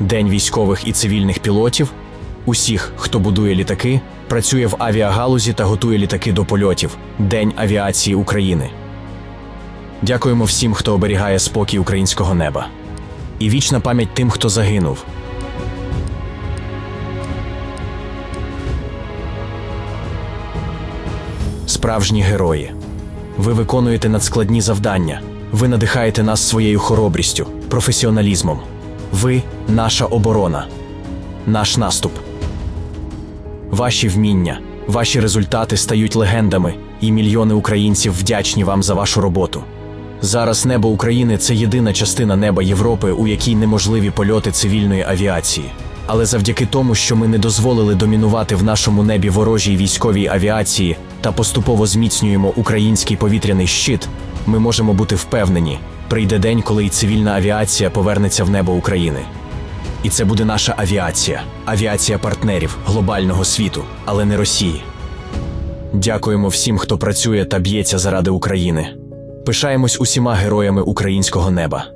День військових і цивільних пілотів, усіх, хто будує літаки, працює в авіагалузі та готує літаки до польотів. День авіації України. Дякуємо всім, хто оберігає спокій українського неба. І вічна пам'ять тим, хто загинув. Справжні герої. Ви виконуєте надскладні завдання. Ви надихаєте нас своєю хоробрістю, професіоналізмом. Ви наша оборона, наш наступ. Ваші вміння, ваші результати стають легендами, і мільйони українців вдячні вам за вашу роботу. Зараз небо України це єдина частина неба Європи, у якій неможливі польоти цивільної авіації. Але завдяки тому, що ми не дозволили домінувати в нашому небі ворожій військовій авіації та поступово зміцнюємо український повітряний щит, ми можемо бути впевнені, прийде день, коли і цивільна авіація повернеться в небо України. І це буде наша авіація, авіація партнерів глобального світу, але не Росії. Дякуємо всім, хто працює та б'ється заради України. Пишаємось усіма героями українського неба.